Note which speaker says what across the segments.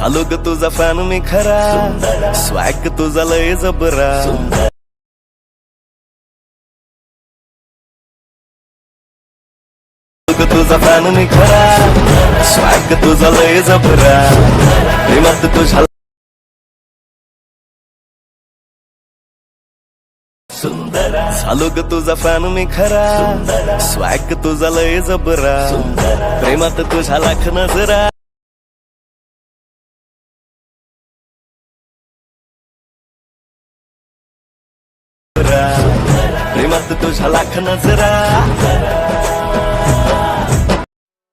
Speaker 1: झालो ग तुझा फॅन मी खरा. स्वॅग तुझा लय जबरा. तुझा फॅन मी खरा. स्वॅग तुझा लय जबरा. प्रेमात तुझ्या झालो ग तुझा फॅन मी खरा. स्वॅग तुझा लय जबरा. प्रेमात तुझ्या लाख नजरा. तुझ्या लाख नजरा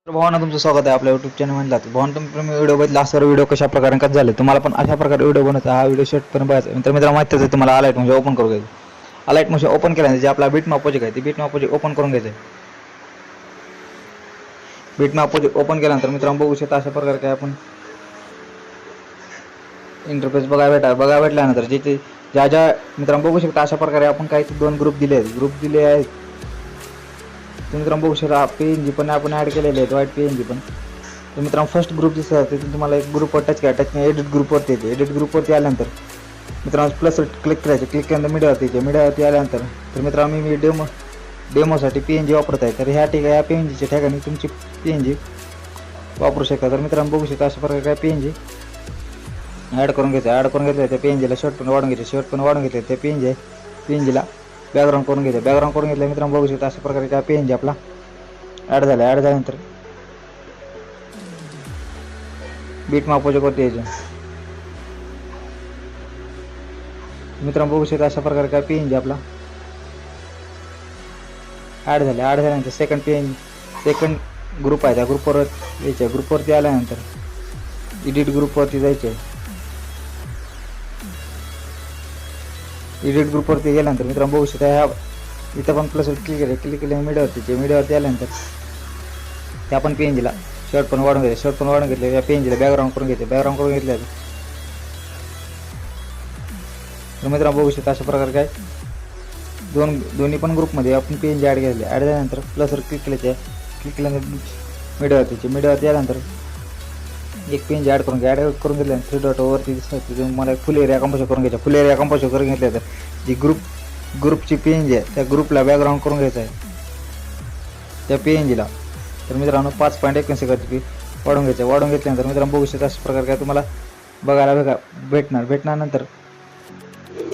Speaker 2: भावांना तुमचं स्वागत आहे आपल्या युट्यूब चॅनल म्हणला भावान तुम्ही व्हिडिओ बघितला असं व्हिडिओ कशा प्रकारे कसं झाले तुम्हाला पण अशा प्रकारे व्हिडिओ बनवायचा हा व्हिडिओ शेट पण बघायचा तर मित्रांनो माहिती आहे तुम्हाला अलाइट म्हणजे ओपन करू घ्यायचं. अलाइट म्हणजे ओपन केल्यानंतर जे आपला बीट मापोजिक आहे ते बीट मापोजिक ओपन करून घ्यायचं बीट मापोजिक ओपन केल्यानंतर मित्रांनो बघू शकता अशा प्रकारे काय आपण इंटरफेस बघायला भेटा बघायला भेटल्यानंतर जिथे ज्या ज्या मित्रांनो बघू शकता अशा प्रकारे आपण काही दोन ग्रुप दिले आहेत ग्रुप दिले आहेत. तुम्ही मित्रांनो बघू शकता पी एन जी पण आपण ॲड केलेले आहेत वाईट पी एन जी पण. तर मित्रांनो फर्स्ट ग्रुप दिसत तिथून तुम्हाला एक ग्रुपवर टच करा. टच एडिट ग्रुपवरती येते. एडिट ग्रुपवरती आल्यानंतर मित्रांनो प्लस क्लिक करायचं. क्लिक केल्यानंतर मीडियावरती येते. मीडियावरती आल्यानंतर तर मित्रांनो मी मी डेमो डेमोसाठी पी एन जी वापरत आहे तर ह्या ठिकाणी या पी एन जीच्या ठिकाणी तुमची पी एन जी वापरू शकता. तर मित्रांनो बघू शकता अशा प्रकारे काय पी एन जी ॲड करून घ्यायचं ॲड करून घेतलं त्या पेंजीला शर्ट पण वाढून घ्यायचे शर्ट पण वाढून घेतले त्या पेंजे पेंजीला बॅकग्राऊंड करून घ्यायचं बॅकग्राऊंड करून घेतलं मित्रांनो बघू शकता अशा प्रकारे काय पेंज आपला ॲड झालं ॲड झाल्यानंतर बीट मापोचे करते यायचे. मित्रांनो बघू शकता अशा प्रकारे काय पेंजी आपला ॲड झाले. ॲड झाल्यानंतर सेकंड पेंज सेकंड ग्रुप आहे त्या ग्रुपवर यायच्या ग्रुपवरती आल्यानंतर एडिट ग्रुपवरती जायचे. एडिट ग्रुपवरती गेल्यानंतर मित्रांनो बघू शकता ह्या इथं पण प्लस क्लिक केलं. क्लिक केलं मीडियावरती जे मीडियावरती आल्यानंतर त्या पण पी एन जीला शर्ट पण वाढून घेतले. शर्ट पण वाढून घेतले. या पी एन बॅकग्राऊंड करून घेतले. बॅकग्राऊंड करून घेतले तर मित्रांनो बघू शकता अशा प्रकारे काय? दोन दोन्ही पण ग्रुपमध्ये आपण पी एन जी ॲड केले ॲड झाल्यानंतर प्लसवर क्लिक केलं क्लिक केल्यानंतर मीडियावरतीचे मीडियावरती आल्यानंतर एक पेंज ॲड करून घ्या. ॲड करून घेतल्या थ्री डॉट वरती दिसत. तिथून मला फुल एरिया कंपोज करून घ्यायचा. फुल एरिया कंपोज करून घेतल्या तर जी ग्रुप ग्रुपची पी एन जी आहे त्या ग्रुपला बॅकग्राऊंड करून घ्यायचं आहे. त्या पी एन जीला तर मित्रांनो पाच पॉईंट एकोणीस सेकंद वाढून घ्यायचं वाढून घेतल्यानंतर मित्रांनो बघू शकता अशा प्रकारे काय तुम्हाला बघायला भेगा भेटणार. भेटणार नंतर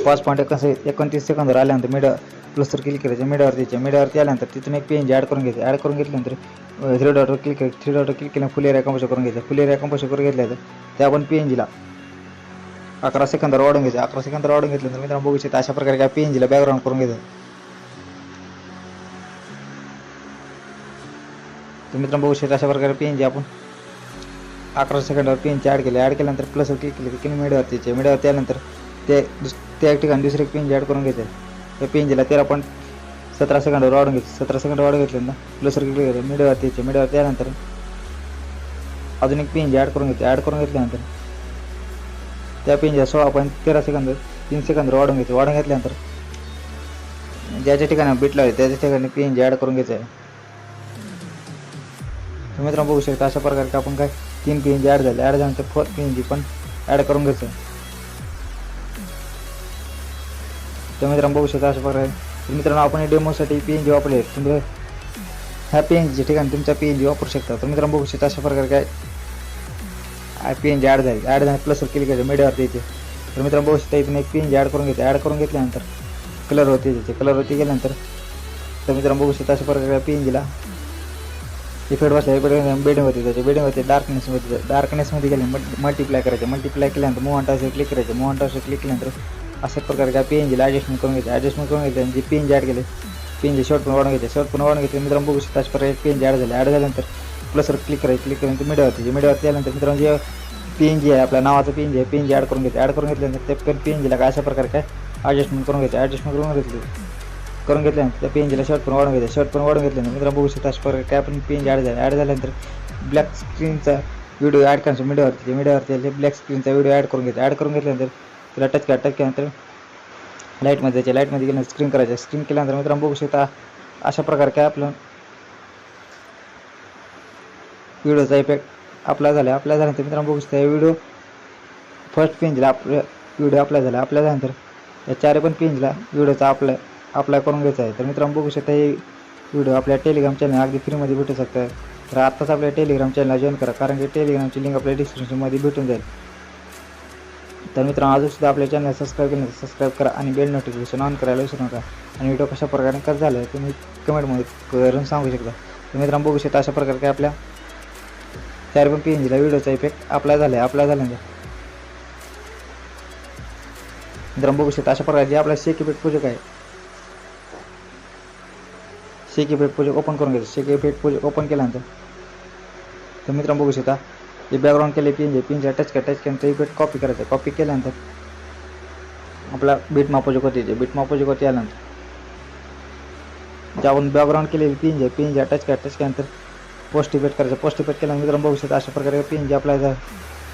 Speaker 2: पाच पॉईंट एकोणतीस एकोणतीस सेकंदवर आल्यानंतर मीडिया प्लसवर क्लिक करायचं मीडियावरती यायच्या मीडियावरती आल्यानंतर तिथून एक पेन ॲड करून घ्यायचं. ॲड करून घेतल्यानंतर थ्री डॉटवर क्लिक करायचं थ्री डॉटवर क्लिक केल्यानं फुल एरिया कंपोज करून घ्यायचं. फुल एरिया कंपोज करून घेतलं तर त्या आपण पी एन जीला अकरा सेकंदवर वाढून घ्यायचं. अकरा सेकंदावर वाढून घेतल्यानंतर मित्रांनो बघू शकता अशा प्रकारे काय पी एन जीला बॅकग्राऊंड करून घ्यायचं तर मित्रांनो बघू शकता अशा प्रकारे पी एन जी आपण अकरा सेकंदावर पी एन जी ॲड केले. ॲड केल्यानंतर प्लसवर क्लिक केलं की मीडियावरती यायचे मीडियावरती आल्यानंतर ते दुस त्या ठिकाणी दुसरे पी एन जी ॲड करून घ्यायचं. त्या पी एन जीला तेरा पॉईंट सतरा सेकंडवर वाढून घ्यायचं सतरा सेकंड वाढून घेतलं ना. प्लसवर क्लिक करायचं मीडियावरती यायचे मिडवरती आल्यानंतर अजून एक पी एन जी ॲड करून घ्यायची ॲड करून घेतल्यानंतर त्या पी एन सोळा पॉईंट तेरा सेकंद तीन सेकंदवर वाढून घ्यायचं वाढून घेतल्यानंतर ज्याच्या ठिकाणी बीट लावले त्याच्या ठिकाणी पी एन जी ॲड करून घ्यायचं आहे तर मित्रांनो बघू शकता अशा प्रकारे आपण काय तीन पी एन जी ॲड झाले. ॲड झाल्यानंतर फोर पी एन जी पण ॲड करून घ्यायचं तर मित्रांनो बघू शकता अशा प्रकारे. तर मित्रांनो आपण डेमोसाठी पी एन जी वापरले. तुम्ही ह्या पी एन जी ठिकाणी तुमचा पी एन जी वापरू शकता. तर मित्रांनो बघू शकता अशा प्रकारे काय. पी एन जी ॲड झाली. ॲड झाली प्लसवर क्लिक करायचं मीडियावरती येते. तर मित्रांनो बघू शकता इथून एक पी एन जी ॲड करून घेते. ॲड करून घेतल्यानंतर कलरवरती येते. कलरवरती गेल्यानंतर तर मित्रांनो बघू शकता अशा प्रकारे पी एन जीला इफेक्ट बसला इफेक्ट बेडिंगवरती त्याच्या बेडिंगवरती डार्कनेसमध्ये डार्कनेसमध्ये गेले मल्टिप्लाय करायचे. मल्टिप्लाय केल्यानंतर मोहन टावर क्लिक करायचे. मोहन टावर क्लिक केल्यानंतर अशा प्रकारे काय पी एन जीला ॲडजस्टमेंट करून घेते ॲडजस्टमेंट करून घेते आणि जे पी एन जी ॲड केले पी एन जी शॉर्ट पण वाढून घेते शॉर्ट पण वाढून घेतले मित्रांनो बघू शकता अशा प्रकारे पी एन जी ॲड झाले ॲड झाल्यानंतर प्लसवर क्लिक करायचं क्लिक केल्यानंतर मीडियावरती मीडियावरती आल्यानंतर मित्रांनो जे पी एन जी आहे आपल्या नावाचं पी एन जी आहे पी एन जी ॲड करून घेते ॲड करून घेतल्यानंतर ते पण पी एन जीला काय अशा प्रकारे काय ॲडजस्टमेंट करून घ्यायचं ॲडजस्टमेंट करून घेतली करून घेतल्यानंतर त्या पी एन जीला शर्ट पण वाढून घ्यायचं शर्ट पण वाढून घेतल्यानंतर मित्रांनो बघू शकता अशा प्रकारे काय पण पी एन जी ॲड झाले ॲड झाल्यानंतर ब्लॅक स्क्रीनचा व्हिडिओ ॲड करायचा मीडियावरती मीडियावरती ब्लॅक स्क्रीनचा व्हिडिओ ॲड करून घेते ॲड करून घेतल्यानंतर तिला टच करा टच केल्यानंतर लाईटमध्ये जायचे लाईटमध्ये गेल्यानंतर स्क्रीन करायचं. स्क्रीन केल्यानंतर मित्रांनो बघू शकता अशा प्रकारे काय आपलं व्हिडिओचा इफेक्ट आपला झाला. आपला झाल्यानंतर मित्रांनो बघू शकता व्हिडिओ फर्स्ट पेंजला आपलं व्हिडिओ अप्लाय झाला. आपल्या झाल्यानंतर या चारी पण पेंजला व्हिडिओचा अप्लाय अप्लाय करून घ्यायचा आहे. तर मित्रांनो बघू शकता हे व्हिडिओ आपल्या टेलिग्राम चॅनल अगदी फ्रीमध्ये भेटू शकतं. तर आत्ताच आपल्या टेलिग्राम चॅनलला जॉईन करा. कारण की टेलिग्रामची लिंक आपल्या डिस्क्रिप्शनमध्ये भेटून जाईल. तर मित्रांनो अजूनसुद्धा आपल्या चॅनल सबस्क्राईब केलं सबस्क्राईब करा आणि बेल नोटिफिकेशन ऑन करायला विसरू नका. आणि व्हिडिओ कशा प्रकारे कसं झालं आहे तुम्ही कमेंटमध्ये करून सांगू शकता. तर मित्रांनो बघू शकता अशा प्रकारे काय आपल्या चार पण पी एनजीला व्हिडिओचा इफेक्ट अप्लाय झाला आहे अप्लाय झाल्यानंतर मित्रांनो बघू शकता अशा प्रकारे जे आपला शेक इफेक्ट प्रोजेक्ट आहे. शेक इफेक्ट प्रोजेक्ट ओपन करून घ्यायचं शेक इफेक्ट प्रोजेक्ट ओपन केल्यानंतर. तर मित्रांनो बघू शकता जे बॅकग्राऊंड केले पिंजे पिंजे टच करा टच केल्यानंतर इफ़ेक्ट कॉपी करायचं कॉपी केल्यानंतर आपला बीट मापोजिक होते जे बीट मापोजिक होते आल्यानंतर जे आपण बॅकग्राऊंड केलेली पिंजे पिंजे टच करा टच केल्यानंतर पोस्ट इफ़ेक्ट करायचं पोस्ट इफ़ेक्ट केल्यानंतर मित्रांनो बघू शकता अशा प्रकारे पिंजे अप्लाय झाला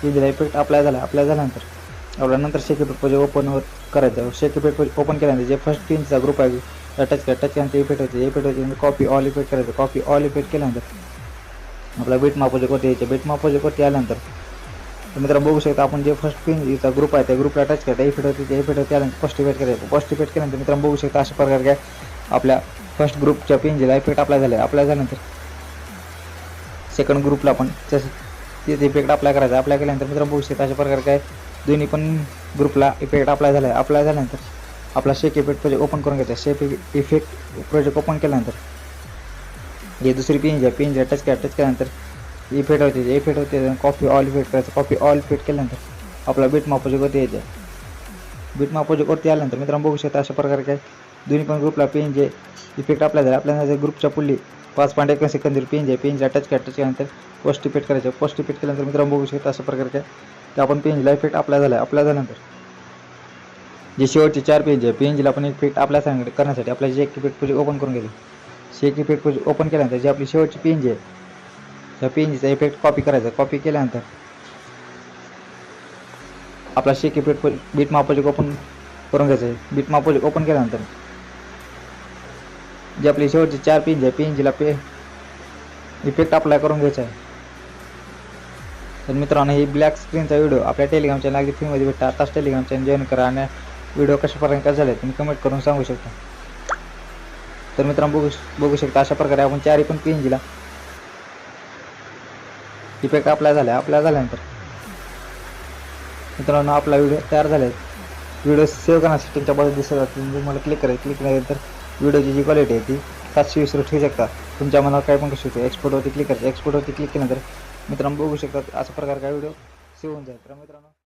Speaker 2: पिंजेला इफ़ेक्ट अप्लाय झाला अप्लाय झाल्यानंतर आपल्याला नंतर शेक इफ़ेक्ट प्रोजेक्ट ओपन होत करायचं शेक इफ़ेक्ट ओपन केल्यानंतर जे फ़र्स्ट पिनचा ग्रुप आहे टच करा टच केल्यानंतर इफ़ेक्ट होते इफ़ेक्ट होते कॉपी ऑल इफ़ेक्ट करायचं कॉपी ऑल इफ़ेक्ट केल्यानंतर आपला बीट मापोजिक होते यायचे बीट मापोजिक होते आल्यानंतर तर बघू शकता आपण जे फर्स्ट पिनचा ग्रुप आहे त्या ग्रुपला टच करता इफेक्ट होते ते इफेक्ट होते आल्यानंतर फर्स्ट इफेट करायचं फर्स्ट इफेट केल्यानंतर मित्रांनो बघू शकता अशा प्रकारे काय आपल्या फर्स्ट ग्रुपच्या पिनजीला इफेक्ट अप्लाय झाले. अप्लाय झाल्यानंतर सेकंड ग्रुपला पण तसं तेच इफेक्ट अप्लाय करायचा. अप्लाय केल्यानंतर मित्रांनो बघू शकता अशा प्रकारे काय दोन्ही पण ग्रुपला इफेक्ट अप्लाय झाला. आहे अप्लाय झाल्यानंतर आपला शेक इफेक्ट प्रोजेक्ट ओपन करून घ्यायचा. शेक इफेक्ट प्रोजेक्ट ओपन केल्यानंतर जे दुसरी पिंज आहे पिंज टच करा टच केल्यानंतर इफेक्ट होते इफेक्ट होते कॉफी ऑल इफेक्ट करायचं कॉफी ऑल फिट केल्यानंतर आपला बीट मापोजिक वरती यायचं बीट मापोजिक वरती आल्यानंतर मित्रांनो बघू शकता अशा प्रकारे काय दोन्ही पण ग्रुपला पिंज जे इफेक्ट आपल्या झाला आपल्याला ग्रुपच्या पुढली पाच पॉईंट एक सेकंद पेंज आहे पेनला टच करा टच केल्यानंतर पोस्ट इफेक्ट करायचं पोस्ट इफेक्ट केल्यानंतर मित्रांनो बघू शकता अशा प्रकारे काय तर आपण पेनला इफेक्ट आपल्या झाला आपल्या झाल्यानंतर जे शेवटचे चार पेज आहे पेंजला आपण इफेक्ट आपल्या सांगितलं करण्यासाठी आपल्याला जे एक इफेक्ट प्रोजेक्ट ओपन करून गेली शेक इफेक्ट ओपन केल्यानंतर जे आपली शेवटची पेंज आहे त्या पेंजचा इफेक्ट कॉपी करायचा. कॉपी केल्यानंतर आपला शेक इफेक्ट बीट मापोजिक ओपन करून घ्यायचं आहे. बीट मापोजिक ओपन केल्यानंतर जे आपली शेवटची चार पेंज आहे पेंजीला पे इफेक्ट अप्लाय करून घ्यायचा आहे. तर मित्रांनो ही ब्लॅक स्क्रीनचा व्हिडिओ आपल्या टेलिग्राम चॅनल अगदी फ्रीमध्ये भेटता. आताच टेलिग्राम चॅनल जॉईन करा आणि व्हिडिओ कशापर्यंत काय झाले तुम्ही कमेंट करून सांगू शकता. तर मित्रांनो बघू बघू शकता अशा प्रकारे आपण चारी पण पेंजीला इफेक्ट आपल्या झाला आपल्या झाल्यानंतर. मित्रांनो आपला व्हिडिओ तयार झाला व्हिडिओ सेव्ह करण्यासाठी तुमच्या बाजू दिसत असेल तुम्हाला क्लिक करायचं क्लिक केल्यानंतर व्हिडिओची जी क्वालिटी आहे ती सातशे वीस ठेवू शकता. तुमच्या मनावर काय पण करू शकतो. एक्सपोर्टवरती क्लिक करायचं एक्सपोर्टवरती क्लिक केल्यानंतर मित्रांनो बघू शकता अशा प्रकारे काय व्हिडिओ सेव्ह होऊन जाईल. तर मित्रांनो